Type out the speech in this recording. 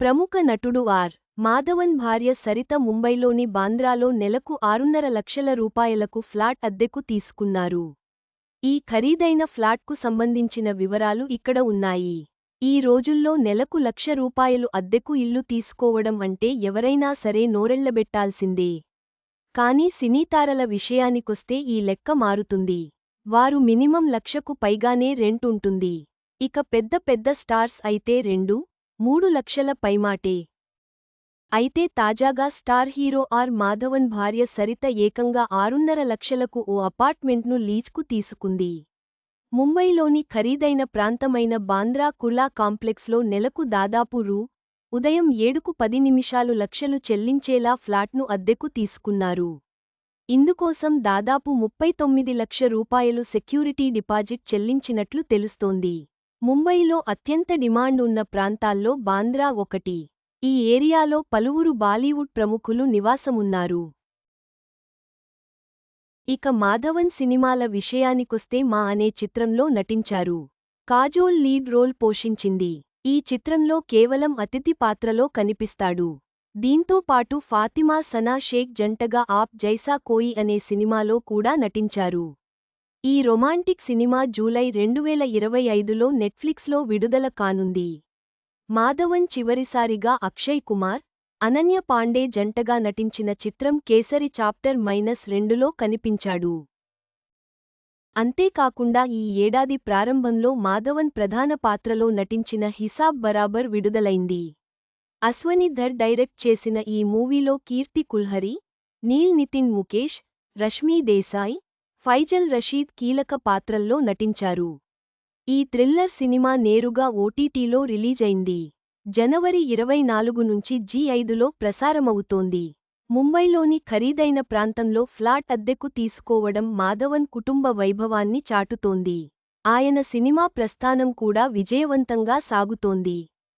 ప్రముఖ నటుడు ఆర్. మాధవన్ భార్య సరిత ముంబైలోని బాంద్రాలో నెలకు ఆరున్నర లక్షల రూపాయలకు ఫ్లాట్ అద్దెకు తీసుకున్నారు. ఈ ఖరీదైన ఫ్లాట్కు సంబంధించిన వివరాలు ఇక్కడ ఉన్నాయి. ఈ రోజుల్లో నెలకు లక్ష రూపాయలు అద్దెకు ఇల్లు తీసుకోవడం అంటే ఎవరైనా సరే నోరెళ్ళబెట్టాల్సిందే కానీ సినీతారల విషయానికొస్తే ఈ లెక్క మారుతుంది. వారు మినిమం లక్షకు పైగానే రెంట్ ఉంటుంది. ఇక పెద్ద పెద్ద స్టార్స్ అయితే రెండు మూడు లక్షల పైమాటే. అయితే తాజాగా స్టార్ హీరో ఆర్ మాధవన్ భార్య సరిత ఏకంగా ఆరున్నర లక్షలకు ఓ అపార్ట్మెంట్ను లీజ్కు తీసుకుంది. ముంబైలోని ఖరీదైన ప్రాంతమైన బాంద్రా కుర్లా కాంప్లెక్స్లో నెలకు దాదాపు రూ. ఉదయం ఏడుకు పది నిమిషాలు లక్షలు చెల్లించేలా ఫ్లాట్ను అద్దెకు తీసుకున్నారు. ఇందుకోసం దాదాపు ముప్పై తొమ్మిది లక్ష రూపాయలు సెక్యూరిటీ డిపాజిట్ చెల్లించినట్లు తెలుస్తోంది. ముంబైలో అత్యంత డిమాండ్ ఉన్న ప్రాంతాల్లో బాంద్రా ఒకటి. ఈ ఏరియాలో పలువురు బాలీవుడ్ ప్రముఖులు నివాసమున్నారు. ఇక మాధవన్ సినిమాల విషయానికొస్తే మా అనే చిత్రంలో నటించారు. కాజోల్ లీడ్ రోల్ పోషించింది. ఈ చిత్రంలో కేవలం అతిథి పాత్రలో కనిపిస్తాడు. దీంతో పాటు ఫాతిమా సనా షేక్ జంటగా ఆప్ జైసా కోయి అనే సినిమాలో కూడా నటించారు. ఈ రొమాంటిక్ సినిమా జూలై రెండువేల ఇరవై ఐదులో నెట్ఫ్లిక్స్లో విడుదల కానుంది. మాధవన్ చివరిసారిగా అక్షయ్ కుమార్ అనన్య పాండే జంటగా నటించిన చిత్రం కేసరి చాప్టర్ మైనస్ రెండులో కనిపించాడు. అంతేకాకుండా ఈ ఏడాది ప్రారంభంలో మాధవన్ ప్రధాన పాత్రలో నటించిన హిసాబ్ బరాబర్ విడుదలైంది. అశ్వని ధర్ డైరెక్ట్ చేసిన ఈ మూవీలో కీర్తి కుల్హరి నీల్ నితిన్ ముఖేష్ రష్మీ దేశాయ్ ఫైజల్ రషీద్ కీలక పాత్రల్లో నటించారు. ఈ థ్రిల్లర్ సినిమా నేరుగా ఓటీటీలో రిలీజైంది. జనవరి ఇరవై నాలుగు నుంచి జీ ఐదులో ప్రసారమవుతోంది. ముంబైలోని ఖరీదైన ప్రాంతంలో ఫ్లాట్ అద్దెకు తీసుకోవడం మాధవన్ కుటుంబ వైభవాన్ని చాటుతోంది. ఆయన సినిమా ప్రస్థానం కూడా విజయవంతంగా సాగుతోంది.